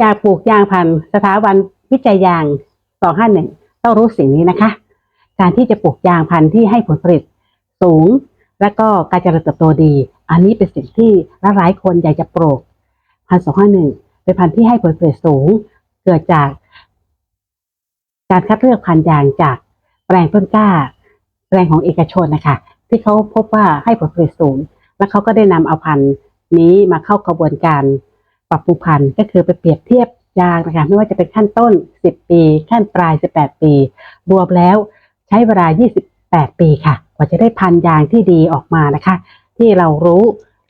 อยากปลูกยางพันธุ์สถาบันวิจัยยาง251ต้องรู้สิ่งนี้นะคะ การที่จะปลูกยางพันธุ์ที่ให้ผลผลิตสูง และก็การเจริญเติบโตดี อันนี้เป็นสิ่งที่หลายคนอยากจะปลูกพันสองห้าหนึ่งเป็นพันธุ์ที่ให้ผลผลิตสูง เกิดจาก การคัดเลือกพันธุ์ยางจากแปลงต้นกล้า แปลงของเอกชนนะคะ ที่เขาพบว่าให้ผลผลิตสูง แล้วเขาก็ได้นำเอาพันธุ์นี้มาเข้ากระบวนการ ปรับปรุงพันธุ์ก็คือไปเปรียบเทียบยางนะคะไม่ว่าจะเป็นขั้นต้น 10 ปี ขั้นปลาย 18 ปี รวมแล้วใช้เวลา 28 ปีค่ะ กว่าจะได้พันยางที่ดีออกมานะคะ ที่เรารู้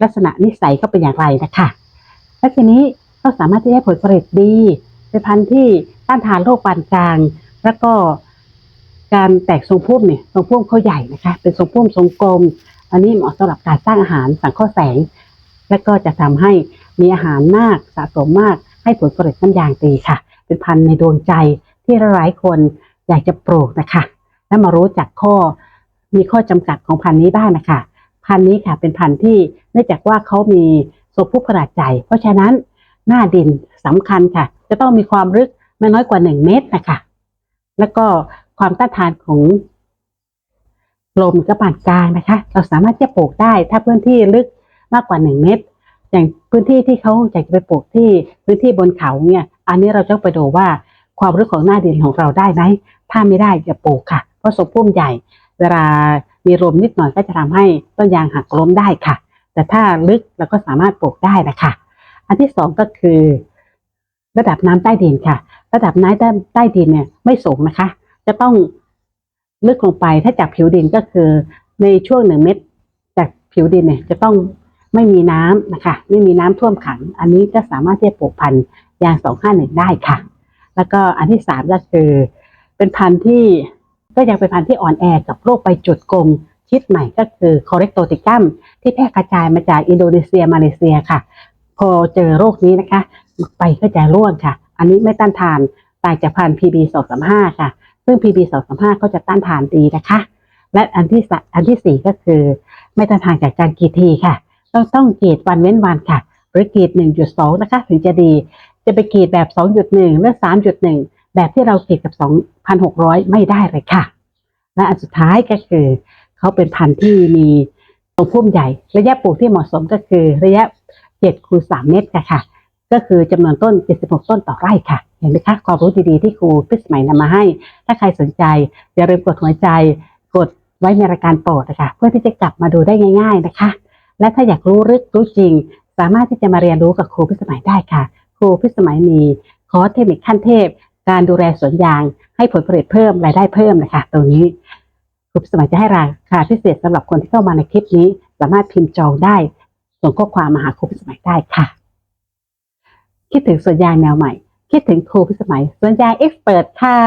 ลักษณะนิสัยเขาเป็นอย่างไรนะคะและทีนี้ก็สามารถที่จะให้ผลผลิตดีเป็นพันธุ์ที่ต้านทานโรคปานกลาง แล้วก็การแตกทรงพุ่มเนี่ยทรงพุ่มเขาใหญ่นะคะ เป็นทรงพุ่มทรงกลม อันนี้เหมาะสำหรับการสร้างอาหารสังเคราะห์แสง และก็จะทำให้ มีอาหารมากสะสมมาก ให้ผลผลิตน้ำยางดีค่ะ เป็นพันธุ์ในดวงใจที่หลายคนอยากจะปลูกนะคะ และมารู้จักข้อมีข้อจำกัดของพันธุ์นี้บ้างนะคะ พันธุ์นี้ค่ะเป็นพันธุ์ที่เนื่องจากว่าเขามีทรงพุ่มขนาดใหญ่เพราะฉะนั้นหน้าดินสำคัญค่ะ จะต้องมีความลึกไม่น้อยกว่า 1 เมตรนะคะ แล้วก็ความต้านทานของลมกระปานกลางนะคะ เราสามารถจะปลูกได้ถ้าพื้นที่ลึกมากกว่า 1 เมตร อย่างพื้นที่ที่เขาอยากจะไปปลูกที่พื้นที่บนเขาเนี่ย อันนี้เราต้องไปดูว่าความลึกของหน้าดินของเราได้ไหมถ้าไม่ได้อย่าปลูกค่ะ เพราะสมพุ่มใหญ่ เวลามีลมนิดหน่อยก็จะทำให้ต้นยางหักล้มได้ค่ะ แต่ถ้าลึกเราก็สามารถปลูกได้นะคะ อันที่สองก็คือ ระดับน้ำใต้ดินค่ะ ระดับน้ำใต้ใต้ดินเนี่ยไม่สูงนะคะ จะต้องลึกลงไปถ้าจากผิวดินก็คือในช่วงหนึ่งเมตร จากผิวดินเนี่ยจะต้อง ไม่มีน้ำนะคะ ไม่มีน้ำท่วมขัง อันนี้ก็สามารถที่จะปลูกพันธุ์ยางสองห้าหนึ่งได้ค่ะ แล้วก็อันที่สามก็คือ เป็นพันธุ์ที่ก็ยังเป็นพันธุ์ที่อ่อนแอกับโรคใบจุดกลมชิดใหม่ก็คือคอเรกโตติกัมที่แพร่กระจายมาจากอินโดนีเซียมาเลเซียค่ะ พอเจอโรคนี้นะคะใบก็จะร่วงค่ะ อันนี้ไม่ต้านทานตายจากพันธุ์ PB 2 3 5ค่ะ ซึ่ง PB 2 3 5ก็จะต้านทานดีนะคะ และอันที่สะอันที่สี่ก็คือ ไม่ต้านทานจากการกีดทีค่ะ ต้องต้องกรีดวันเว้นวันค่ะหรือกรีด1.2นะคะถึงจะดี จะไปกรีดแบบ2.1หนึ่งหรือ3.1แบบที่เรากรีดกับ2,600ไม่ได้เลยค่ะ และอันสุดท้ายก็คือ เขาเป็นพันธุ์ที่มีตรงพุ่มใหญ่ ระยะปลูกที่เหมาะสมก็คือระยะ7คูณ3เมตรค่ะ ก็คือจำนวนต้น 76 ต้นต่อไร่ค่ะ เห็นไหมคะความรู้ดีๆที่ครูพิสมัยนำมาให้ ถ้าใครสนใจอย่าลืมกดหัวใจ กดไว้ในรายการโปรดนะคะ เพื่อที่จะกลับมาดูได้ง่าย ๆนะคะ และถ้าอยากรู้ลึกรู้จริง สามารถที่จะมาเรียนรู้กับครูพิสมัยได้ค่ะ ครูพิสมัยมีคอร์สเทคนิคขั้นเทพ การดูแลสวนยาง ให้ผลผลิตเพิ่มรายได้เพิ่มนะคะตรงนี้ครูพิสมัยจะให้ราคาพิเศษสำหรับคนที่เข้ามาในคลิปนี้ สามารถพิมพ์จองได้ส่งข้อความมาหาครูพิสมัยได้ค่ะ คิดถึงสวนยางแนวใหม่ คิดถึงครูพิสมัยสวนยางเอ็กซ์เปิดค่ะ